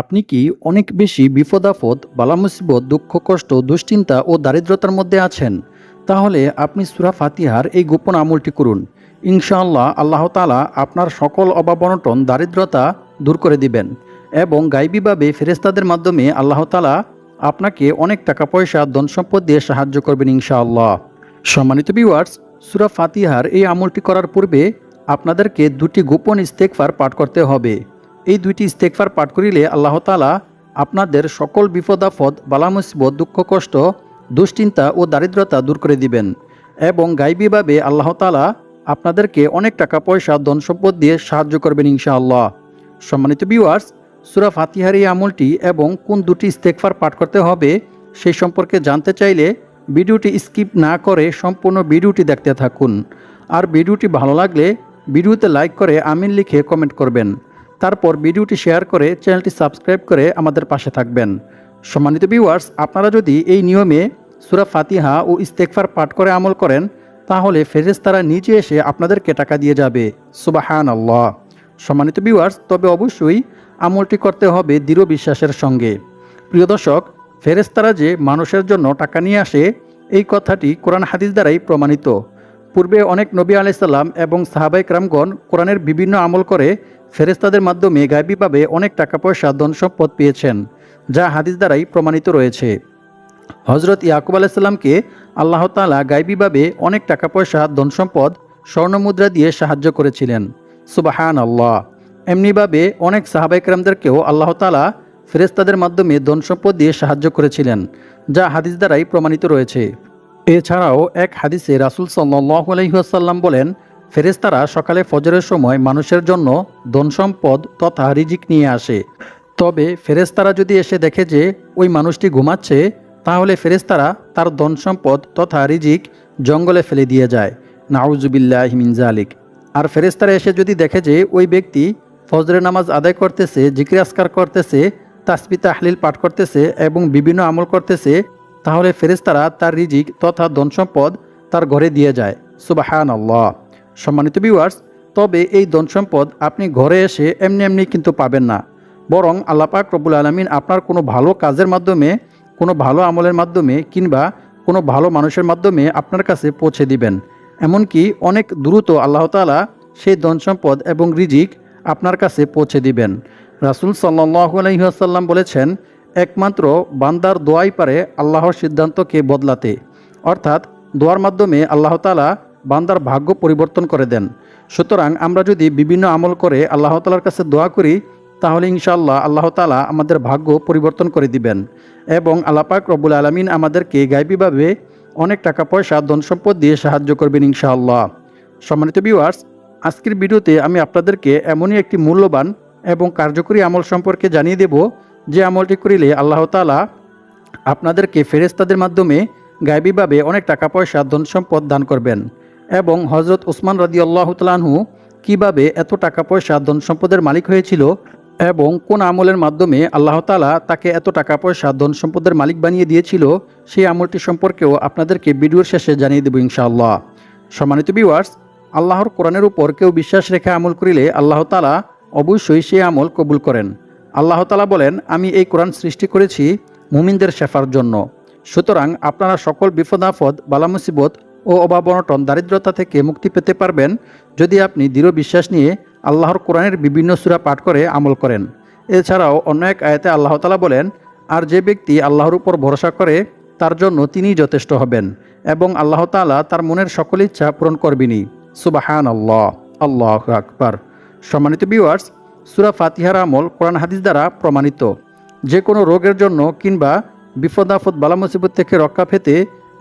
আপনি কি অনেক বেশি বিপদাফদ বালামুসিবত, দুঃখ, কষ্ট, দুশ্চিন্তা ও দারিদ্রতার মধ্যে আছেন? তাহলে আপনি সুরা ফাতিহার এই গোপন আমলটি করুন। ইনশাআল্লাহ আল্লাহ তালা আপনার সকল অভাবনটন দারিদ্রতা দূর করে দিবেন এবং গাইবীভাবে ফেরেস্তাদের মাধ্যমে আল্লাহ তালা আপনাকে অনেক টাকা, পয়সা ধন সম্পদ দিয়ে সাহায্য করবেন ইনশাআল্লাহ। সম্মানিত ভিউয়ার্স সুরা ফাতিহার এই আমলটি করার পূর্বে আপনাদেরকে দুটি গোপন ইস্তেকফার পাঠ করতে হবে। এই দুইটি ইস্তেকফার পাঠ করিলে আল্লাহ তালা আপনাদের সকল বিপদাফদ বালামুসিবত, দুঃখ, কষ্ট, দুশ্চিন্তা ও দারিদ্রতা দূর করে দিবেন এবং গাইবীভাবে আল্লাহ তালা আপনাদেরকে অনেক টাকা, পয়সা, ধন সম্পদ দিয়ে সাহায্য করবেন ইনশাআল্লাহ। সম্মানিত ভিউয়ার্স সুরা ফাতিহার এই আমলটি এবং কোন দুটি ইস্তেকফার পাঠ করতে হবে সেই সম্পর্কে জানতে চাইলে ভিডিওটি স্কিপ না করে সম্পূর্ণ ভিডিওটি দেখতে থাকুন। আর ভিডিওটি ভালো লাগলে ভিডিওতে লাইক করে আমিন লিখে কমেন্ট করবেন। তারপর ভিডিওটি শেয়ার করে চ্যানেলটি সাবস্ক্রাইব করে আমাদের পাশে থাকবেন। সম্মানিত ভিউয়ার্স আপনারা যদি এই নিয়মে সুরা ফাতিহা ও ইস্তেকফার পাঠ করে আমল করেন, তাহলে ফেরেশতারা নিজে এসে আপনাদেরকে টাকা দিয়ে যাবে। সুবাহান আল্লাহ সম্মানিত ভিউয়ার্স তবে অবশ্যই আমলটি করতে হবে দৃঢ় বিশ্বাসের সঙ্গে। প্রিয় দর্শক, ফেরেশতারা যে মানুষের জন্য টাকা নিয়ে আসে, এই কথাটি কোরআন হাদিস দ্বারাই প্রমাণিত। পূর্বে অনেক নবী আলাইসাল্লাম এবং সাহাবাই রামগণ কোরআনের বিভিন্ন আমল করে ফেরেস্তাদের মাধ্যমে গায়বীভাবে অনেক টাকা পয়সা ধন সম্পদ পেয়েছেন, যা হাদিস দ্বারাই প্রমাণিত রয়েছে। হজরত ইয়াকুব আলাইসাল্লামকে আল্লাহ তালা গায়বীভাবে অনেক টাকা পয়সা ধন সম্পদ স্বর্ণমুদ্রা দিয়ে সাহায্য করেছিলেন। সুবাহান আল্লাহ এমনিভাবে অনেক সাহাবাইকরামদেরকেও আল্লাহ তালা ফেরেস্তাদের মাধ্যমে ধন সম্পদ দিয়ে সাহায্য করেছিলেন, যা হাদিস দ্বারাই প্রমাণিত রয়েছে। এছাড়াও এক হাদিসে রাসুল সাল্লাহ আলহিহাসাল্লাম বলেন ফেরেস্তারা সকালে ফজরের সময় মানুষের জন্য ধন সম্পদ তথা রিজিক নিয়ে আসে। তবে ফেরেস্তারা যদি এসে দেখে যে ওই মানুষটি ঘুমাচ্ছে, তাহলে ফেরেস্তারা তার ধন সম্পদ তথা রিজিক জঙ্গলে ফেলে দিয়ে যায়। নাউজুবিল্লাহ মিনজালিক আর ফেরেস্তারা এসে যদি দেখে যে ওই ব্যক্তি ফজরের নামাজ আদায় করতেছে, জিকির আসকার করতেছে তাসপিতা তাহলিল পাঠ করতেছে এবং বিভিন্ন আমল করতেছে, তাহলে ফেরেস্তারা তার রিজিক তথা ধন সম্পদ তার ঘরে দিয়ে যায়। সুবাহান আল্লাহ সম্মানিত ভিউয়ার্স তবে এই ধন সম্পদ আপনি ঘরে এসে এমনি এমনি কিন্তু পাবেন না। বরং আল্লাপাক রবুল আলমিন আপনার কোনো ভালো কাজের মাধ্যমে, কোনো ভালো আমলের মাধ্যমে কিংবা কোনো ভালো মানুষের মাধ্যমে আপনার কাছে পৌঁছে দিবেন। এমনকি অনেক দ্রুত আল্লাহ তালা সেই ধন সম্পদ এবং রিজিক আপনার কাছে পৌঁছে দিবেন। রাসুল সাল্লাহ আলহিহাসাল্লাম বলেছেন, একমাত্র বান্দার দোয়াই পারে আল্লাহর সিদ্ধান্তকে বদলাতে। অর্থাৎ দোয়ার মাধ্যমে আল্লাহ তালা বান্দার ভাগ্য পরিবর্তন করে দেন। সুতরাং আমরা যদি বিভিন্ন আমল করে আল্লাহ তালার কাছে দোয়া করি, তাহলে ইনশাআল্লাহ আল্লাহ তালা আমাদের ভাগ্য পরিবর্তন করে দিবেন এবং আল্লাপাক রব্বুল আলমিন আমাদেরকে গাইবীভাবে অনেক টাকা পয়সা ধন সম্পদ দিয়ে সাহায্য করবেন ইনশাআল্লাহ। সম্মানিত ভিউয়ার্স আজকের ভিডিওতে আমি আপনাদেরকে এমনই একটি মূল্যবান এবং কার্যকরী আমল সম্পর্কে জানিয়ে দেব, যে আমলটি করিলে আল্লাহ তালা আপনাদেরকে ফেরেস্তাদের মাধ্যমে গায়বীভাবে অনেক টাকা পয়সা ধন সম্পদ দান করবেন। এবং হজরত ওসমান রাদি আল্লাহ তালাহু কীভাবে এত টাকা পয়সা ধন সম্পদের মালিক হয়েছিল এবং কোন আমলের মাধ্যমে আল্লাহ তালা তাকে এত টাকা পয়সা ধন সম্পদের মালিক বানিয়ে দিয়েছিল, সেই আমলটি সম্পর্কেও আপনাদেরকে ভিডিওর শেষে জানিয়ে দেব ইনশাআল্লাহ। সম্মানিত বিওয়ার্স আল্লাহর কোরআনের উপর কেউ বিশ্বাস রেখে আমল করিলে আল্লাহ তালা অবশ্যই সেই আমল কবুল করেন। আল্লাহ তালা বলেন, আমি এই কোরআন সৃষ্টি করেছি মুমিনদের শেফার জন্য। সুতরাং আপনারা সকল বিপদাফদ বালামুসিবত ও অভাবনটন দারিদ্রতা থেকে মুক্তি পেতে পারবেন যদি আপনি দৃঢ় বিশ্বাস নিয়ে আল্লাহর কোরআনের বিভিন্ন সুরা পাঠ করে আমল করেন। এছাড়াও অন্য এক আয়তে আল্লাহ তালা বলেন, আর যে ব্যক্তি আল্লাহর উপর ভরসা করে, তার জন্য তিনিই যথেষ্ট হবেন এবং আল্লাহ তালা তার মনের সকল ইচ্ছা পূরণ করবিনি সুবাহান আল্লাহ আল্লাহ আকবর। সম্মানিত ভিউয়ার্স সুরা ফাতিহার আমল কোরআন হাদিস দ্বারা প্রমাণিত। যে কোনো রোগের জন্য কিংবা বিপদ আপদ বালা মুসিবত থেকে রক্ষা পেতে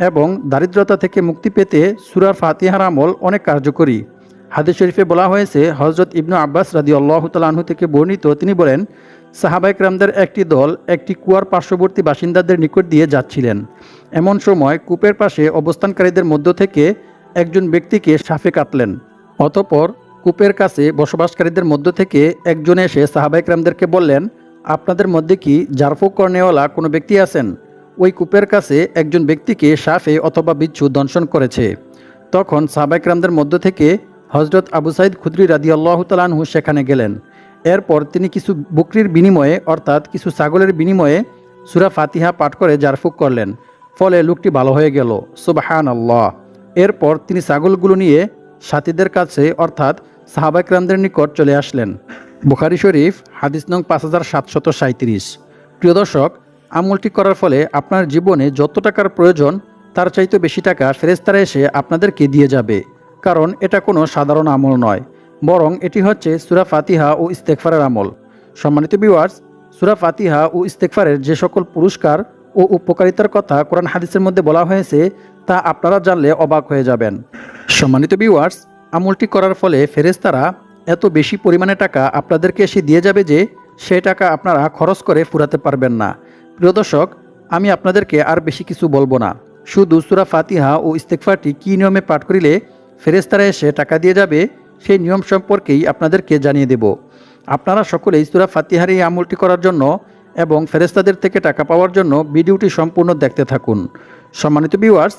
এবং দারিদ্রতা থেকে মুক্তি পেতে সুরার ফাতিহার আমল অনেক কার্যকরী। হাদিস শরীফে বলা হয়েছে হজরত ইবনু আব্বাস রাদি আল্লাহ তালাহু থেকে বর্ণিত, তিনি বলেন সাহাবাইক রামদের একটি দল একটি কুয়ার পার্শ্ববর্তী বাসিন্দাদের নিকট দিয়ে যাচ্ছিলেন। এমন সময় কূপের পাশে অবস্থানকারীদের মধ্য থেকে একজন ব্যক্তিকে সাফে কাটলেন অতপর কূপের কাছে বসবাসকারীদের মধ্য থেকে একজন এসে সাহাবাইক রামদেরকে বললেন, আপনাদের মধ্যে কি জারফুক কর্নেওয়ালা কোনো ব্যক্তি আছেন? ওই কূপের কাছে একজন ব্যক্তিকে সাফে অথবা বিচ্ছু দংশন করেছে। তখন সাহাবাইক রামদের মধ্য থেকে হজরত আবু সাইদ খুদ্রি রাদি আল্লাহ তালানহু সেখানে গেলেন। এরপর তিনি কিছু বুকরির বিনিময়ে, অর্থাৎ কিছু ছাগলের বিনিময়ে সুরা ফাতিহা পাঠ করে জারফুক করলেন। ফলে লোকটি ভালো হয়ে গেল। সুবাহান আল্লাহ এরপর তিনি ছাগলগুলো নিয়ে সাথীদের কাছে, অর্থাৎ সাহাবাইকরামদের নিকট চলে আসলেন। বুখারি শরীফ, হাদিস নং পাঁচ হাজার সাতশত সাঁত্রিশ প্রিয় দর্শক আমলটি করার ফলে আপনার জীবনে যত টাকার প্রয়োজন, তার চাইতে বেশি টাকা ফেরেস্তারা এসে আপনাদেরকে দিয়ে যাবে। কারণ এটা কোনো সাধারণ আমল নয়, বরং এটি হচ্ছে সুরা ফাতিহা ও ইস্তেকফারের আমল। সম্মানিত বিওয়ার্স সুরা ফাতিহা ও ইস্তেকফারের যে সকল পুরস্কার ও উপকারিতার কথা কোরআন হাদিসের মধ্যে বলা হয়েছে, তা আপনারা জানলে অবাক হয়ে যাবেন। সম্মানিত বিওয়ার্স আমলটি করার ফলে ফেরেস্তারা এত বেশি পরিমাণে টাকা আপনাদেরকে এসে দিয়ে যাবে যে সেই টাকা আপনারা খরচ করে ফুরাতে পারবেন না। প্রিয় দর্শক, আমি আপনাদেরকে আর বেশি কিছু বলব না। শুধু সুরা ফাতিহা ও ইস্তেকফারটি কী নিয়মে পাঠ করিলে ফেরেস্তারা এসে টাকা দিয়ে যাবে, সেই নিয়ম সম্পর্কেই আপনাদেরকে জানিয়ে দেব। আপনারা সকলেই সুরা ফাতিহার এই আমলটি করার জন্য এবং ফেরেস্তাদের থেকে টাকা পাওয়ার জন্য ভিডিওটি সম্পূর্ণ দেখতে থাকুন। সম্মানিত ভিউয়ার্স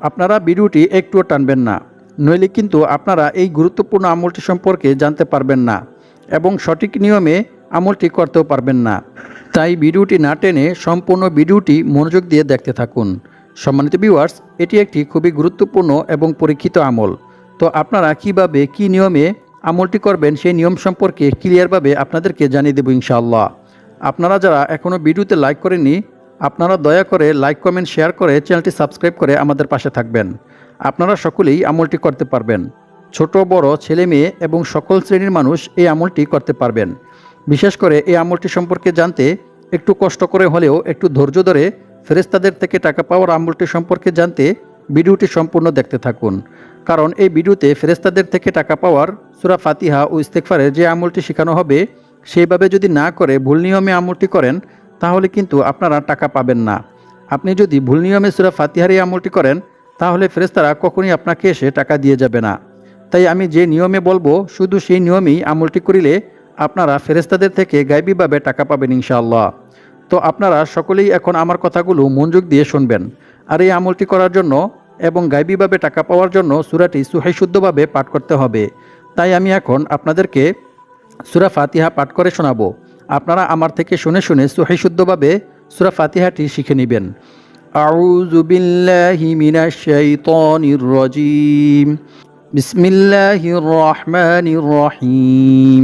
আপনারা ভিডিওটি একটুও টানবেন না, নইলে কিন্তু আপনারা এই গুরুত্বপূর্ণ আমলটি সম্পর্কে জানতে পারবেন না এবং সঠিক নিয়মে আমলটি করতেও পারবেন না। তাই ভিডিওটি না টেনে সম্পূর্ণ ভিডিওটি মনোযোগ দিয়ে দেখতে থাকুন। সম্মানিত ভিউয়ার্স, এটি একটি খুবই গুরুত্বপূর্ণ এবং পরীক্ষিত আমল। তো আপনারা কীভাবে, কি নিয়মে আমলটি করবেন সেই নিয়ম সম্পর্কে ক্লিয়ারভাবে আপনাদেরকে জানিয়ে দেবো ইনশাআল্লাহ। আপনারা যারা এখনও ভিডিওতে লাইক করেননি, আপনারা দয়া করে লাইক, কমেন্ট, শেয়ার করে চ্যানেলটি সাবস্ক্রাইব করে আমাদের পাশে থাকবেন। আপনারা সকলেই আমলটি করতে পারবেন। ছোট, বড়, ছেলে, মেয়ে এবং সকল শ্রেণির মানুষ এই আমলটি করতে পারবেন। বিশেষ করে এই আমলটি সম্পর্কে জানতে একটু কষ্ট করে হলেও একটু ধৈর্য ধরে ফেরেস্তাদের থেকে টাকা পাওয়ার আমলটি সম্পর্কে জানতে ভিডিওটি সম্পূর্ণ দেখতে থাকুন। কারণ এই ভিডিওতে ফেরেস্তাদের থেকে টাকা পাওয়ার সুরা ফাতিহা ও ইস্তেকফারের যে আমলটি শেখানো হবে, সেইভাবে যদি না করে ভুল নিয়মে আমলটি করেন, তাহলে কিন্তু আপনারা টাকা পাবেন না। আপনি যদি ভুল নিয়মে সুরা ফাতিহার এই আমলটি করেন, তাহলে ফেরেস্তারা কখনই আপনাকে এসে টাকা দিয়ে যাবে না। তাই আমি যে নিয়মে বলব, শুধু সেই নিয়মেই আমলটি করিলে আপনারা ফেরেস্তাদের থেকে গাইবীভাবে টাকা পাবেন ইনশাআল্লাহ তো আপনারা সকলেই এখন আমার কথাগুলো মনোযোগ দিয়ে শুনবেন আর এই আমলটি করার জন্য এবং গাইবীভাবে টাকা পাওয়ার জন্য সুরাটি সুহাই শুদ্ধভাবে পাঠ করতে হবে তাই আমি এখন আপনাদেরকে সুরা ফাতিহা পাঠ করে শোনাবো আপনারা আমার থেকে শুনে শুনে সুহাই শুদ্ধভাবে সুরা ফাতিহাটি শিখে নেবেন أعوذ بالله من الشيطان الرجيم بسم الله الرحمن الرحيم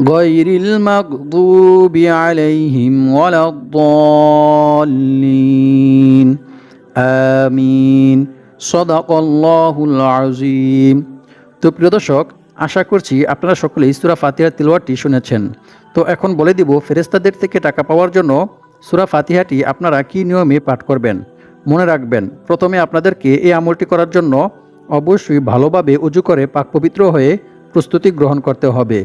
غير المغضوب عليهم ولا الضالين آمين صدق الله العظيم তো প্রিয় দর্শক আশা করছি আপনারা সকলেই সুরা ফাতিহার তিলওয়াটি শুনেছেন তো এখন বলে দিব ফেরেস্তাদের থেকে টাকা পাওয়ার জন্য সুরা ফাতিহাটি আপনারা কি নিয়মে পাঠ করবেন মনে রাখবেন প্রথমে আপনাদেরকে এই আমলটি করার জন্য অবশ্যই ভালোভাবে উজু করে পাক পবিত্র হয়ে প্রস্তুতি গ্রহণ করতে হবে।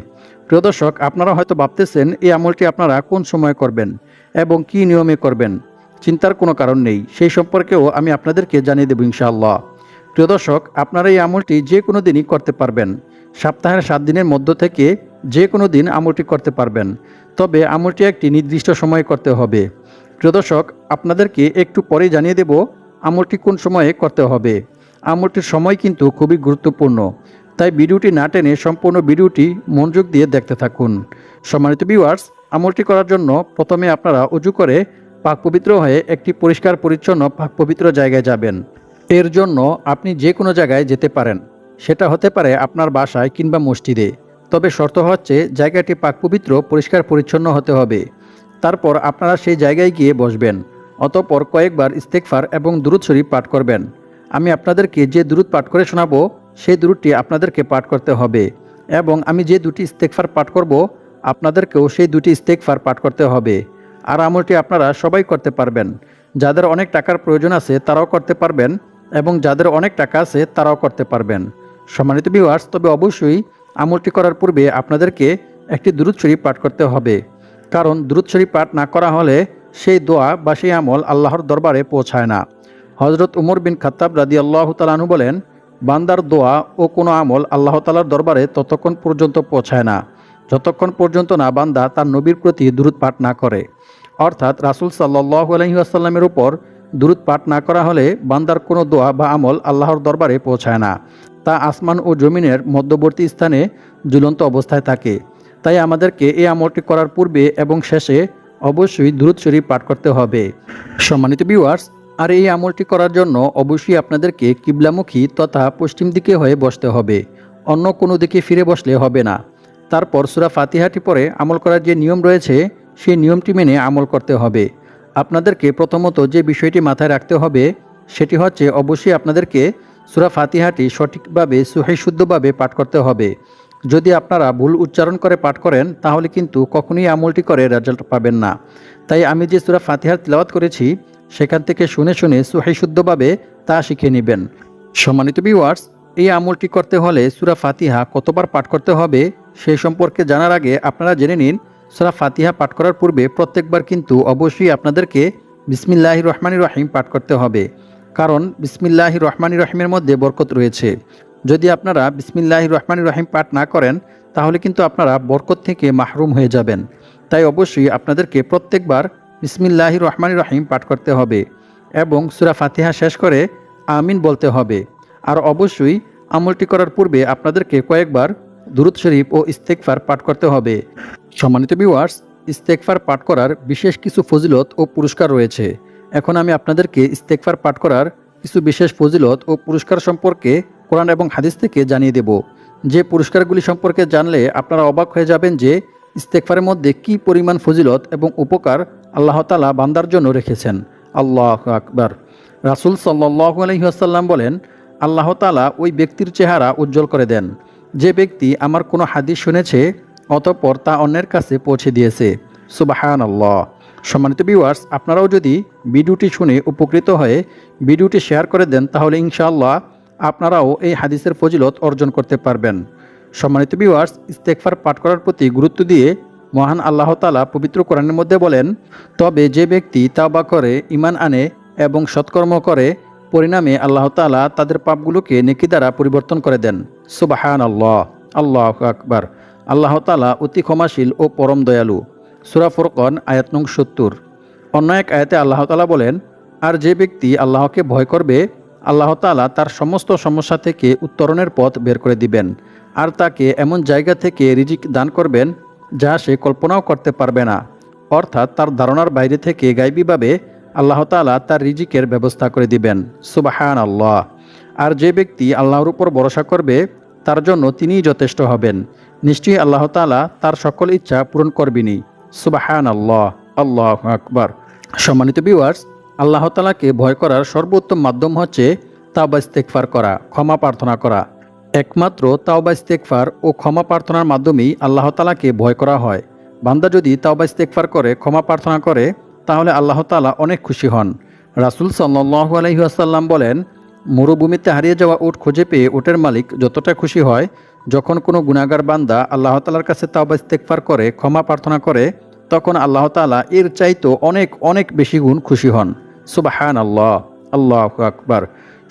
প্রিয় দর্শক, আপনারা হয়তো ভাবতেছেন, এই আমলটি আপনারা কোন সময় করবেন এবং কি নিয়মে করবেন? চিন্তার কোনো কারণ নেই। সেই সম্পর্কেও আমি আপনাদেরকে জানিয়ে দেব ইনশাআল্লাহ। প্রিয় দর্শক, আপনারা এই আমলটি যে কোনো দিনই করতে পারবেন। সপ্তাহের সাত দিনের মধ্য থেকে যে কোনো দিন আমলটি করতে পারবেন। তবে আমলটি একটি নির্দিষ্ট সময়ে করতে হবে। প্রিয় দর্শক, আপনাদেরকে একটু পরে জানিয়ে দেব আমলটি কোন সময়ে করতে হবে। আমলটির সময় কিন্তু খুবই গুরুত্বপূর্ণ। তাই ভিডিওটি না টেনে সম্পূর্ণ ভিডিওটি মনোযোগ দিয়ে দেখতে থাকুন। সম্মানিত ভিউয়ার্স আমলটি করার জন্য প্রথমে আপনারা উজু করে পাক পবিত্র হয়ে একটি পরিষ্কার পরিচ্ছন্ন পাক পবিত্র জায়গায় যাবেন। এর জন্য আপনি যে কোনো জায়গায় যেতে পারেন। সেটা হতে পারে আপনার বাসায় কিংবা মসজিদে। তবে শর্ত হচ্ছে জায়গাটি পাক পবিত্র, পরিষ্কার, পরিচ্ছন্ন হতে হবে। তারপর আপনারা সেই জায়গায় গিয়ে বসবেন। অতপর কয়েকবার ইস্তেকফার এবং দুরুদ শরীফ পাঠ করবেন। আমি আপনাদেরকে যে দুরুদ পাঠ করে শোনাবো সেই দুরুদটি আপনাদেরকে পাঠ করতে হবে এবং আমি যে দুটি ইস্তেকফার পাঠ করব, আপনাদেরকেও সেই দুটি ইস্তেকফার পাঠ করতে হবে। আর আমলটি আপনারা সবাই করতে পারবেন। যাদের অনেক টাকার প্রয়োজন আছে, তারাও করতে পারবেন এবং যাদের অনেক টাকা আছে, তারাও করতে পারবেন। সম্মানিত ভিউয়ার্স তবে অবশ্যই আমলটি করার পূর্বে আপনাদেরকে একটি দুরুদ শরীফ পাঠ করতে হবে। কারণ দুরুদ শরীফ পাঠ না করা হলে সেই দোয়া বা সেই আমল আল্লাহর দরবারে পৌঁছায় না। হজরত উমর বিন খাত্তাব রাদি আল্লাহ তালানু বলেন বান্দার দোয়া ও কোনো আমল আল্লাহ তালার দরবারে ততক্ষণ পর্যন্ত পৌঁছায় না। যতক্ষণ পর্যন্ত না বান্দা তার নবীর প্রতি দূরত পাঠ না করে। অর্থাৎ রাসুল সাল্লাহ আলহিহাসাল্লামের উপর দূরত পাঠ না করা হলে বান্দার কোনো দোয়া বা আমল আল্লাহর দরবারে পৌঁছায় না। তা আসমান ও জমিনের মধ্যবর্তী স্থানে ঝুলন্ত অবস্থায় থাকে। তাই আমাদেরকে এই আমলটি করার পূর্বে এবং শেষে অবশ্যই দূরত শরীফ পাঠ করতে হবে। সম্মানিত ভিউয়ার্স আর এই আমলটি করার জন্য অবশ্যই আপনাদেরকে কিবলামুখী তথা পশ্চিম দিকে হয়ে বসতে হবে। অন্য কোনো দিকে ফিরে বসলে হবে না। তারপর সুরা ফাতিহাটি পরে আমল করার যে নিয়ম রয়েছে, সেই নিয়মটি মেনে আমল করতে হবে। আপনাদেরকে প্রথমত যে বিষয়টি মাথায় রাখতে হবে, সেটি হচ্ছে অবশ্যই আপনাদেরকে সুরা ফাতিহাটি সঠিকভাবে সুহাই শুদ্ধভাবে পাঠ করতে হবে। যদি আপনারা ভুল উচ্চারণ করে পাঠ করেন, তাহলে কিন্তু কখনোই আমলটি করে রেজাল্ট পাবেন না। তাই আমি যে সুরা ফাতিহার তিলাওয়াত করেছি সেখান থেকে শুনে শুনে শুদ্ধভাবে তা শিখে নেবেন। সম্মানিত ভিউয়ার্স এই আমলটি করতে হলে সুরা ফাতিহা কতবার পাঠ করতে হবে সেই সম্পর্কে জানার আগে আপনারা জেনে নিন, সুরা ফাতিহা পাঠ করার পূর্বে প্রত্যেকবার কিন্তু অবশ্যই আপনাদেরকে বিসমিল্লাহ রহমানি রহিম পাঠ করতে হবে। কারণ বিসমিল্লাহ রহমানি রহিমের মধ্যে বরকত রয়েছে। যদি আপনারা বিসমিল্লাহ রহমানি রহিম পাঠ না করেন, তাহলে কিন্তু আপনারা বরকত থেকে মাহরুম হয়ে যাবেন। তাই অবশ্যই আপনাদেরকে প্রত্যেকবার বিসমিল্লাহ রহমানি রহিম পাঠ করতে হবে এবং সুরা ফাতিহা শেষ করে আমিন বলতে হবে। আর অবশ্যই আমলটি করার পূর্বে আপনাদেরকে কয়েকবার দুরুদ শরীফ ও ইস্তেকফার পাঠ করতে হবে। সম্মানিত ভিউয়ার্স ইস্তেকফার পাঠ করার বিশেষ কিছু ফজিলত ও পুরস্কার রয়েছে। এখন আমি আপনাদেরকে ইস্তেকফার পাঠ করার কিছু বিশেষ ফজিলত ও পুরস্কার সম্পর্কে কোরআন এবং হাদিস থেকে জানিয়ে দেব। যে পুরস্কারগুলি সম্পর্কে জানলে আপনারা অবাক হয়ে যাবেন যে ইস্তেকফারের মধ্যে কি পরিমাণ ফজিলত এবং উপকার আল্লাহ তালা বান্দার জন্য রেখেছেন। আল্লাহ আকবার। রাসুল সাল্লাহ আলহিহাসাল্লাম বলেন, আল্লাহ তালা ওই ব্যক্তির চেহারা উজ্জ্বল করে দেন। যে ব্যক্তি আমার কোনো হাদিস শুনেছে, অতঃপর তা অন্যের কাছে পৌঁছে দিয়েছে। সুবাহান আল্লাহ সম্মানিত ভিউয়ার্স আপনারাও যদি ভিডিওটি শুনে উপকৃত হয়ে ভিডিওটি শেয়ার করে দেন, তাহলে ইনশাআল্লাহ আপনারাও এই হাদিসের ফজিলত অর্জন করতে পারবেন। সম্মানিত ভিউয়ার্স ইস্তেকফার পাঠ করার প্রতি গুরুত্ব দিয়ে মহান আল্লাহ তালা পবিত্র কোরআনের মধ্যে বলেন, তবে যে ব্যক্তি তাওবা করে ইমান আনে এবং সৎকর্ম করে, পরিণামে আল্লাহ তালা তাদের পাপগুলোকে নেকি দ্বারা পরিবর্তন করে দেন। সুবাহান আল্লাহ আল্লাহ আকবার। আল্লাহ তালা অতি ক্ষমাশীল ও পরম দয়ালু। সুরা ফুরকন, আয়াত নং সত্তর। অন্য এক আয়াতে আল্লাহ তালা বলেন, আর যে ব্যক্তি আল্লাহকে ভয় করবে, আল্লাহ তালা তার সমস্ত সমস্যা থেকে উত্তরণের পথ বের করে দিবেন। আর তাকে এমন জায়গা থেকে রিজিক দান করবেন যা সে কল্পনাও করতে পারবে না। অর্থাৎ তার ধারণার বাইরে থেকে গাইবীভাবে আল্লাহ তালা তার রিজিকের ব্যবস্থা করে দিবেন। সুবাহান আল্লাহ আর যে ব্যক্তি আল্লাহর উপর ভরসা করবে, তার জন্য তিনিই যথেষ্ট হবেন। নিশ্চয়ই আল্লাহ তালা তার সকল ইচ্ছা পূরণ করবিনি সুবাহান আল্লাহ আল্লাহ আকবার। সম্মানিত ভিউয়ার্স আল্লাহ তালাকে ভয় করার সর্বোত্তম মাধ্যম হচ্ছে তাওবা ইস্তেকফার করা, ক্ষমা প্রার্থনা করা। একমাত্র তাওবা ইস্তেকফার ও ক্ষমা প্রার্থনার মাধ্যমেই আল্লাহ তালাকে ভয় করা হয়। বান্দা যদি তাওবা ইস্তেকফার করে, ক্ষমা প্রার্থনা করে, তাহলে আল্লাহ তালা অনেক খুশি হন। রাসুল সাল্লু আলহিহাসাল্লাম বলেন, মরুভূমিতে হারিয়ে যাওয়া উট খুঁজে পেয়ে উটের মালিক যতটা খুশি হয়, যখন কোনো গুণাগার বান্দা আল্লাহ তালার কাছে তাওবা ইস্তেকফার করে, ক্ষমা প্রার্থনা করে, তখন আল্লাহ তালা এর চাইতো অনেক অনেক বেশি গুণ খুশি হন। সুবাহান আল্লাহ আল্লাহ আকবার।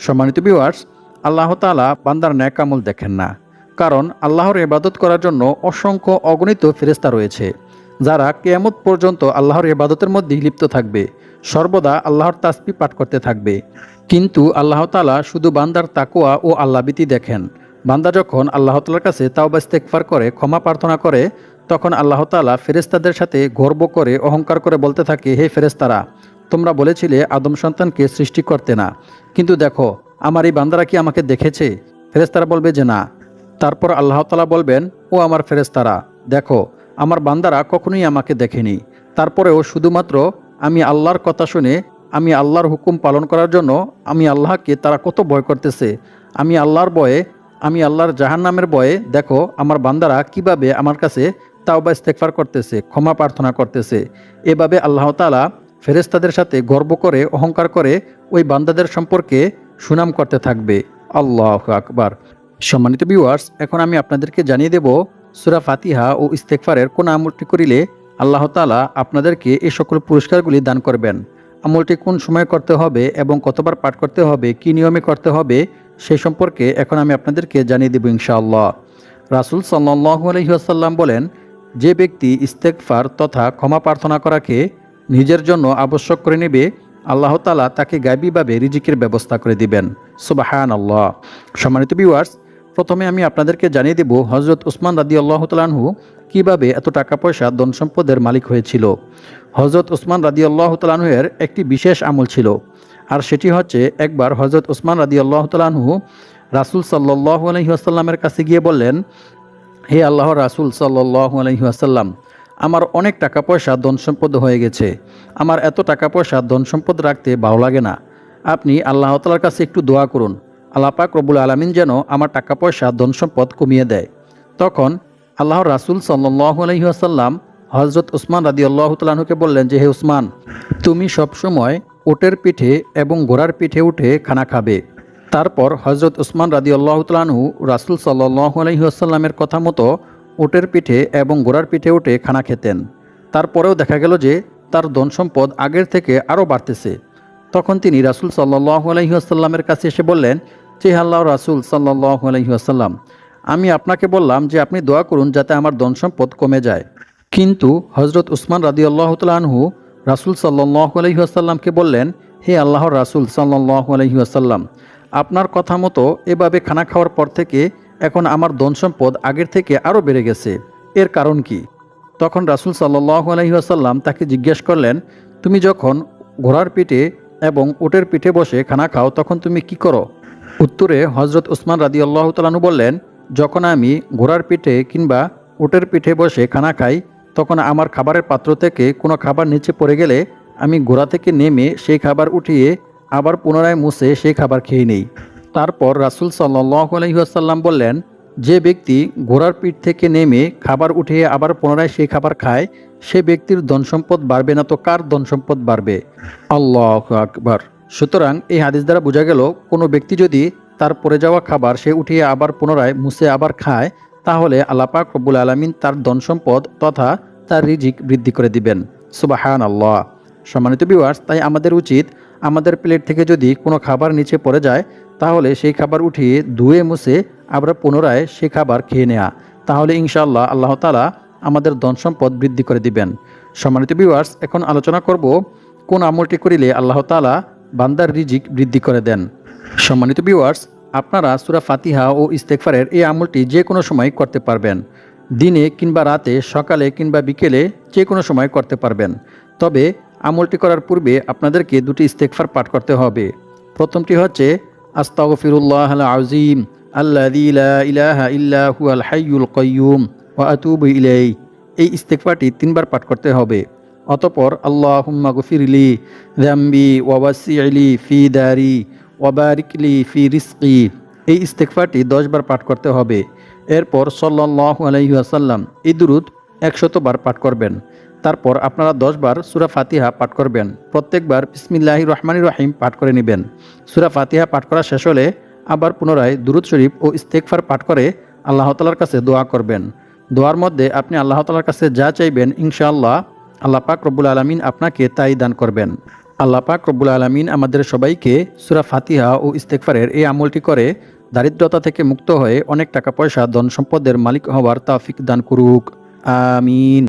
সম্মানিত ভিউয়ার্স আল্লাহ তালা বান্দার ন্যাক আমল দেখেন না। কারণ আল্লাহর ইবাদত করার জন্য অসংখ্য অগণিত ফেরেস্তা রয়েছে, যারা কেয়ামত পর্যন্ত আল্লাহর ইবাদতের মধ্যে লিপ্ত থাকবে, সর্বদা আল্লাহর তাসপি পাঠ করতে থাকবে। কিন্তু আল্লাহ তালা শুধু বান্দার তাকুয়া ও আল্লাবিতি দেখেন। বান্দা যখন আল্লাহ তালার কাছে তাওবা ইস্তেকফার করে, ক্ষমা প্রার্থনা করে, তখন আল্লাহ তালা ফেরেস্তাদের সাথে গর্ব করে, অহংকার করে বলতে থাকে, হে ফেরেস্তারা তোমরা বলেছিলে আদম সন্তানকে সৃষ্টি করতে না। কিন্তু দেখো আমার এই বান্দারা কি আমাকে দেখেছে? ফেরেস্তারা বলবে যে না। তারপর আল্লাহ তালা বলবেন, ও আমার ফেরেস্তারা দেখো, আমার বান্দারা কখনোই আমাকে দেখেনি। তারপরেও শুধুমাত্র আমি আল্লাহর কথা শুনে, আমি আল্লাহর হুকুম পালন করার জন্য আমি আল্লাহকে তারা কত ভয় করতেছে। আমি আল্লাহর বয়ে আমি আল্লাহর জাহান নামের বয়ে দেখো, আমার বান্দারা কীভাবে আমার কাছে তাওবা ইস্তেকফার করতেছে, ক্ষমা প্রার্থনা করতেছে। এভাবে আল্লাহ তালা ফেরেস্তাদের সাথে গর্ব করে, অহংকার করে ওই বান্দাদের সম্পর্কে সুনাম করতে থাকবে। আল্লাহ আকবার। সম্মানিত ভিউয়ার্স এখন আমি আপনাদেরকে জানিয়ে দেব, সুরা ফাতিহা ও ইস্তেকফারের কোন আমলটি করিলে আল্লাহ তালা আপনাদেরকে এই সকল পুরস্কারগুলি দান করবেন। আমলটি কোন সময় করতে হবে এবং কতবার পাঠ করতে হবে, কি নিয়মে করতে হবে সেই সম্পর্কে এখন আমি আপনাদেরকে জানিয়ে দেব ইনশাআল্লাহ। রাসুল সাল্লাহু আলহিহাসাল্লাম বলেন, যে ব্যক্তি ইস্তেকফার তথা ক্ষমা প্রার্থনা করাকে নিজের জন্য আবশ্যক করে নেবে আল্লাহ তালা তাকে গাইবীভাবে রিজিকের ব্যবস্থা করে দিবেন। সুবাহান আল্লাহ সম্মানিত বিওয়ার্স প্রথমে আমি আপনাদেরকে জানিয়ে দেব হজরত উসমান রাদি আল্লাহ তালানহু কীভাবে এত টাকা পয়সা ধন সম্পদের মালিক হয়েছিল। হজরত উসমান রাদি আল্লাহ তালানহুয়ের একটি বিশেষ আমল ছিল। আর সেটি হচ্ছে একবার হজরত উসমান রাদি আল্লাহ তালানহু রাসুল সাল্লাহ আলহিহাসাল্লামের কাছে গিয়ে বললেন, হে আল্লাহ রাসুল সাল্লাহ আলহিহাসাল্লাম আমার অনেক টাকা পয়সা ধন সম্পদ হয়ে গেছে। আমার এত টাকা পয়সা ধন সম্পদ রাখতে ভালো লাগে না। আপনি আল্লাহ তালার কাছে একটু দোয়া করুন। আল্লাহ পাক রবুল আলমিন যেন আমার টাকা পয়সা ধন সম্পদ কমিয়ে দেয়। তখন আল্লাহর রাসুল সাল্লাহ আলহিহাসাল্লাম হজরত উসমান রাদি আল্লাহ তালাহুকে বললেন যে, হে উসমান, তুমি সবসময় ওটের পিঠে এবং ঘোড়ার পিঠে উঠে খানা খাবে। তারপর হজরত উসমান রাদি আল্লাহ তালাহু রাসুল সাল্লাহ আলহিহাসাল্লামের কথা মতো ওটের পিঠে এবং ঘোড়ার পিঠে উঠে খানা খেতেন। তারপরেও দেখা গেল যে তার ধন সম্পদ আগের থেকে আরও বাড়তেছে। তখন তিনি রাসুল সাল্লাহ আলহিহাসাল্লামের কাছে এসে বললেন যে আল্লাহ রাসুল সাল্লাহ আলহিহাসাল্লাম আমি আপনাকে বললাম যে আপনি দোয়া করুন যাতে আমার ধন সম্পদ কমে যায়। কিন্তু হজরত উসমান রাদি আল্লাহ তালহু রাসুল সাল্লাহ আলহিহাসাল্লামকে বললেন, হে আল্লাহর রাসুল সাল্লাহ আলহিহাসাল্লাম আপনার কথা মতো এভাবে খানা খাওয়ার পর থেকে এখন আমার ধন সম্পদ আগের থেকে আরও বেড়ে গেছে। এর কারণ কি? তখন রাসুল সাল্লাহ আলহিহাসাল্লাম তাকে জিজ্ঞেস করলেন, তুমি যখন ঘোড়ার পিঠে এবং উটের পিঠে বসে খানা খাও, তখন তুমি কি করো? উত্তরে হজরত উসমান রাদি আল্লাহ তালানু বললেন, যখন আমি ঘোড়ার পিঠে কিংবা উটের পিঠে বসে খানা খাই, তখন আমার খাবারের পাত্র থেকে কোনো খাবার নিচে পড়ে গেলে আমি ঘোড়া থেকে নেমে সেই খাবার উঠিয়ে আবার পুনরায় মুছে সেই খাবার খেয়ে নেই। তারপর রাসুল সাল্লাহ আলহিহাসাল্লাম বললেন যে ব্যক্তি ঘোড়ার পিঠ থেকে নেমে খাবার উঠিয়ে আবার পুনরায় সেই খাবার খায়, সে ব্যক্তির ধন সম্পদ বাড়বে না তো কার ধন সম্পদ বাড়বে? আল্লাহ আকবার। সুতরাং এই হাদিস দ্বারা বোঝা গেল, কোনো ব্যক্তি যদি তার পড়ে যাওয়া খাবার সে উঠিয়ে আবার পুনরায় মুছে আবার খায়, তাহলে আল্লাপাক রব্বুল আলমিন তার ধন সম্পদ তথা তার রিজিক বৃদ্ধি করে দিবেন। সুবাহান আল্লাহ সম্মানিত বিওয়ার্স তাই আমাদের উচিত আমাদের প্লেট থেকে যদি কোনো খাবার নিচে পড়ে যায়, তাহলে সেই খাবার উঠিয়ে ধুয়ে মুছে আমরা পুনরায় সেই খাবার খেয়ে নেওয়া তাহলে ইনশাআল্লাহ আল্লাহ তালা আমাদের ধন সম্পদ বৃদ্ধি করে দিবেন। সম্মানিত বিওয়ার্স এখন আলোচনা করব কোন আমলটি করিলে আল্লাহ তালা বান্দার রিজিক বৃদ্ধি করে দেন। সম্মানিত বিওয়ার্স আপনারা সুরা ফাতিহা ও ইস্তেকফারের এই আমলটি যে কোনো সময় করতে পারবেন। দিনে কিংবা রাতে, সকালে কিংবা বিকেলে যে কোনো সময় করতে পারবেন। তবে আমলটি করার পূর্বে আপনাদেরকে দুটি ইস্তেকফার পাঠ করতে হবে। প্রথমটি হচ্ছে, আস্তাগফিরুল্লাহ আল আজিম আল্লাযী লা ইলাহা ইল্লা হুয়াল হাইয়ুল কাইয়্যুম ওয়া আতুবু ইলাই এই ইস্তেকফারটি তিনবার পাঠ করতে হবে। অতপর, আল্লাহুম্মা গফিরলি যামবি ওয়া ওয়াসি'লি ফি দারি ওয়া বারিকলি ফি রিজকি। এই ইস্তেকফারটি দশবার পাঠ করতে হবে। এরপর, সাল্লাল্লাহু আলাইহি ওয়াসাল্লাম এই দুরুদ একশতবার পাঠ করবেন। তারপর আপনারা দশবার সুরা ফাতিহা পাঠ করবেন। প্রত্যেকবার বিসমিল্লাহি রহমানির রহিম পাঠ করে নেবেন। সুরা ফাতিহা পাঠ করা শেষ হলে আবার পুনরায় দুরুদ শরীফ ও ইস্তেকফার পাঠ করে আল্লাহ তালার কাছে দোয়া করবেন। দোয়ার মধ্যে আপনি আল্লাহ তালার কাছে যা চাইবেন ইনশাআল্লাহ আল্লাহ পাক রব্বুল আলমিন আপনাকে তাই দান করবেন। আল্লাহ পাক রব্বুল আলমিন আমাদের সবাইকে সুরা ফাতিহা ও ইস্তেকফারের এই আমলটি করে দারিদ্রতা থেকে মুক্ত হয়ে অনেক টাকা পয়সা ধন সম্পদের মালিক হওয়ার তাফিক দান করুক। আমিন।